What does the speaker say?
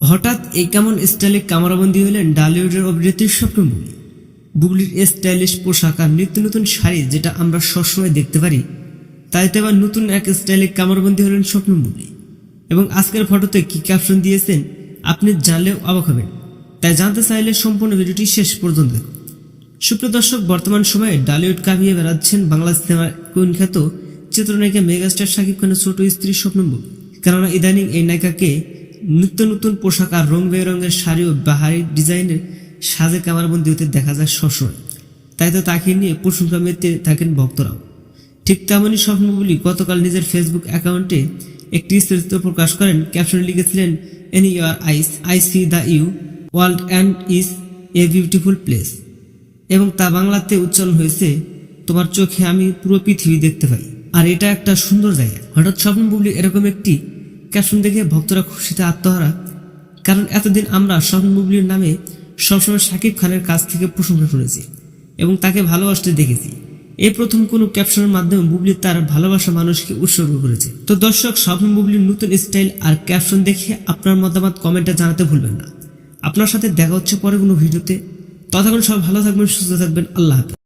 হঠাৎ এই কেমন স্টাইলে কামারাবন্দি হলেন ডালিউডের অভিনেত্রী স্বপ্ন বুবলি বুবলির স্টাইলিশ পোশাক আর নিত্য নতুন শাড়ি যেটা আমরা সবসময় দেখতে পারি, তাইতে আবার নতুন এক স্টাইলে কামারবন্দি হলেন স্বপ্ন বুবলি এবং আজকের ফটোতে কি ক্যাপশন দিয়েছেন, আপনি জানলেও অবাক হবেন। তাই জানতে চাইলে সম্পূর্ণ ভিডিওটি শেষ পর্যন্ত দেখুন। সুপ্রিয় দর্শক, বর্তমান সময়ে ডালিউড কাঁপিয়ে বেড়াচ্ছেন বাংলা সিনেমার কোন খ্যাত চিত্রনায়িকা মেগাস্টার শাকিব খানের ছোট স্ত্রী স্বপ্ন বুবলি কেননা ইদানিং এই নায়িকাকে নিত্য নতুন পোশাক আর রং বেরঙের শাড়ি ও বাহারি ডিজাইনের সাজে কামারবন্দি হতে দেখা যায় সবসময় তাই তো তাকে নিয়ে প্রশংসা মেতে থাকেন ভক্তরাও। ঠিক তেমনই স্বপ্নগুলি গতকাল নিজের ফেসবুক অ্যাকাউন্টে একটি চিত্র প্রকাশ করেন। ক্যাপশনে লিখেছিলেন in your eyes I see the you world and is a beautiful place এবং তা বাংলাতে উচ্চারণ হয়েছে, তোমার চোখে আমি পুরো পৃথিবী দেখতে পাই। আর এটা একটা সুন্দর জায়গা। হঠাৎ স্বপ্ন বুবলি এরকম একটি ক্যাপশন দেখে ভক্তরা খুশিতে আত্মহারা। কারণ এতদিন আমরা স্বপ্ন মুবলির নামে সবসময় শাকিব খানের কাছ থেকে প্রশংসা শুনেছি এবং তাকে ভালোবাসতে দেখেছি। এই প্রথম কোনো ক্যাপশনের মাধ্যমে বুবলি তার ভালোবাসা মানুষকে উৎসর্গ করেছে। তো দর্শক স্বপ্ন বুবলির নতুন স্টাইল আর ক্যাপশন দেখে আপনার মতামত কমেন্টে জানাতে ভুলবেন না। আপনার সাথে দেখা হচ্ছে পরে কোনো ভিডিওতে। ততক্ষণ সব ভালো থাকবেন, সুস্থ থাকবেন। আল্লাহ হাফেজ।